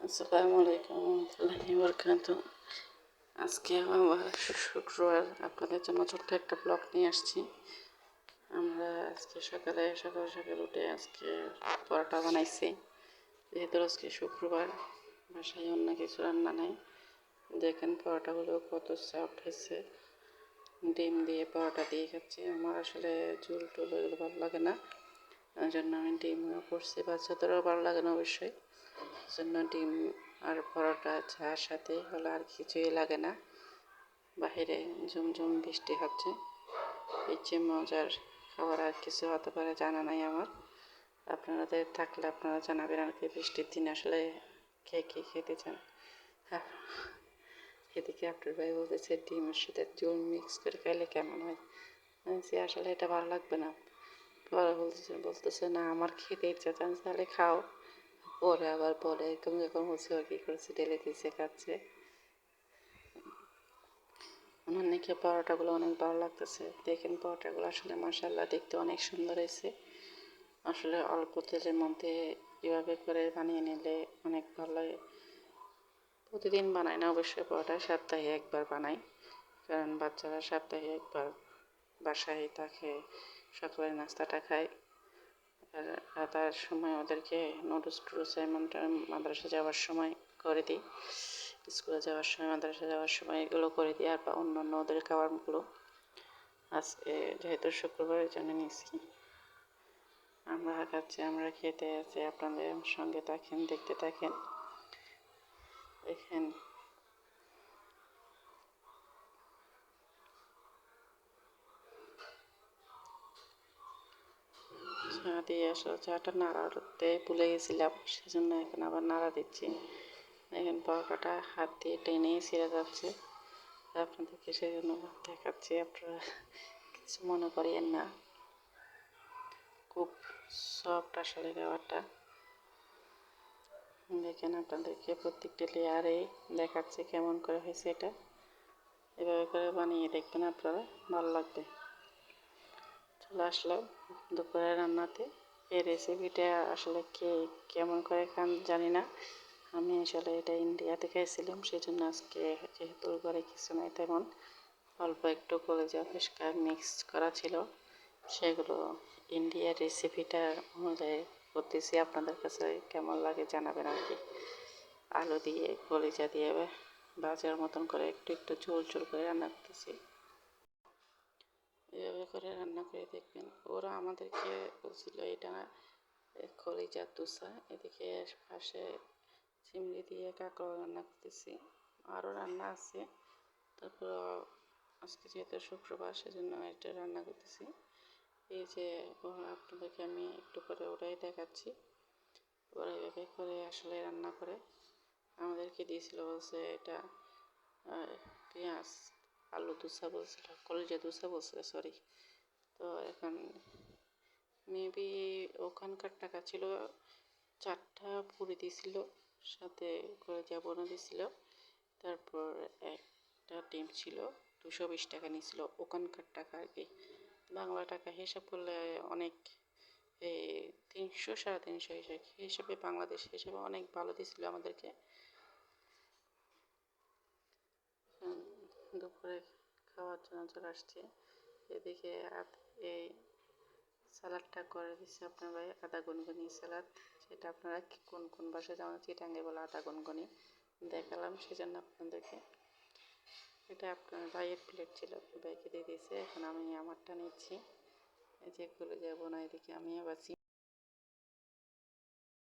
আসসালামু আলাইকুম রহমতুল্লাহি বরকাত আজকে আবার শুক্রবার। আপনাদের জন্য ছোট্ট একটা ব্লগ নিয়ে আসছি। আমরা আজকে সকালে, সকাল সকাল উঠে আজকে পরোটা বানাইছি। যেহেতু আজকে শুক্রবার, বাসায় অন্য কিছু রান্না নেই। দেখেন পরোটাগুলো কত সফট হয়েছে। ডিম দিয়ে পরোটা দিয়ে খাচ্ছি। আমার আসলে ঝুল টুল এগুলো ভালো লাগে না। ওই জন্য আমি ডিমও করছি। বাচ্চাদেরও ভালো লাগে না অবশ্যই। জন্য ডিম আর পরোটা চার সাথে হলে আর কিছুই লাগে না। বাহিরে ঝুমঝুম বৃষ্টি হচ্ছে। ইচ্ছে মজার খাবার আর কিছু হতে পারে জানা নাই আমার। আপনাদের থাকলে আপনারা জানাবেন আর কি বৃষ্টির দিন আসলে কে কী খেতে চান হ্যাঁ এদিকে আপনার ভাই বলতেছে ডিমের সাথে জল মিক্স করে খাইলে কেমন হয়? যে আসলে এটা ভালো লাগবে না। বলতেছে বলতেছে, না, আমার খেতে ইচ্ছা চান তাহলে খাও। পরে আবার পরে এরকম যখন হচ্ছে কী করেছে? ঢেলে দিয়েছে খাচ্ছে? আমার নাকি পরোটাগুলো অনেক ভালো লাগতেছে। দেখেন, পরোটাগুলো আসলে মাসাল্লাহ দেখতে অনেক সুন্দর হয়েছে। আসলে অল্প তেলের মধ্যে এভাবে করে বানিয়ে নিলে অনেক ভালো। লাগে প্রতিদিন বানাই না অবশ্যই পরোটা, সপ্তাহে একবার বানাই কারণ বাচ্চারা সপ্তাহে একবার বাসায় থাকে, সকালের নাস্তাটা খায়। আর তার সময় ওদেরকে নুডলস টুডলস এমনটা মাদ্রাসা যাওয়ার সময় করে দিই। স্কুলে যাওয়ার সময়, মাদ্রাসা যাওয়ার সময় এগুলো করে দিই, আর অন্য অন্য ওদের খাবারগুলো আজকে যেহেতু শুক্রবারের জন্য নিয়েছি। আমরা খাচ্ছি, আমরা খেতে আছি, আপনাদের সঙ্গে থাকেন, দেখতে থাকেন। দেখেন দিয়ে আসলে চাটা নাড়াতে ভুলে গেছিলাম, সেজন্য এখন আবার নাড়া দিচ্ছি। এখন পরোটাটা হাত দিয়ে টেনে ছিঁড়ে যাচ্ছে। আপনাদেরকে সেই জন্য দেখাচ্ছি, আপনারা কিছু মনে করিয়েন না। খুব সফট আসলে খাবারটা। দেখেন আপনাদেরকে প্রত্যেকটি লেয়ারে দেখাচ্ছে কেমন করে হয়েছে এটা। এভাবে করে বানিয়ে দেখবেন আপনারা, ভালো লাগবে। চলে আসলাম দুপুরে রান্নাতে। এই রেসিপিটা আসলে কে কেমন করে খান জানি না। আমি আসলে এটা ইন্ডিয়াতে খাইছিলাম সেই জন্য আজকে যেহেতু ঘরে কিছু নাই তেমন, অল্প একটু কলেজা পরিষ্কার মিক্স করা ছিল। সেগুলো ইন্ডিয়ার রেসিপিটা অনুযায়ী করতেছি, আপনাদের কাছে কেমন লাগে জানাবেন আর কি আলু দিয়ে, কলিজা দিয়ে, বাজার মতন করে একটু একটু ঝোল ঝোল করে রান্না করতেছি। এভাবে করে রান্না করে দেখবেন। ওরা আমাদেরকে বলছিল, এটা কলিজার দোসা, এদিকে পাশে চিমড়ি দিয়ে কাঁকড়া রান্না করতেছি। আরও রান্না আছে। তারপর আজকে যেহেতু শুক্রবার, সেজন্য এটা রান্না করতেছি। এই যে আপনাদেরকে আমি একটু করে ওটাই দেখাচ্ছি। ওরা এভাবে করে আসলে রান্না করে। আমাদেরকে দিয়েছিল বলছে, এটা পেঁয়াজ আলু দোসা বলছিল কলেজে দোসা বলছিল সরি তো এখন মেবি ওখানকার টাকা ছিল চারটা পুরি দিয়েছিল সাথে কলেজা বোনা দিয়েছিল তারপর একটা ডিম ছিল দুশো বিশ টাকা নিয়েছিল ওখানকার টাকা আর কি বাংলা টাকা হিসাব করলে অনেক এই তিনশো সাড়ে তিনশো হিসাবে হিসেবে বাংলাদেশ হিসেবে অনেক ভালো দিয়েছিল আমাদেরকে দুপুরে খাওয়ার জন্য চলে আসছে। এদিকে এই স্যালাডটা করে দিচ্ছে আপনার ভাই আদা গুনগুনি স্যালাড সেটা আপনারা কোন কোন বাসায় যেমন চিটাঙ্গে বলে আদা গুনগুনি দেখালাম, সেজন্য আপনাদেরকে এটা আপনার ভাইয়ের প্লেট ছিল আপনার ভাইকে দিয়ে দিয়েছে। এখন আমি আমারটা নিচ্ছি। যে যেগুলো যাব না এদিকে আমি আবার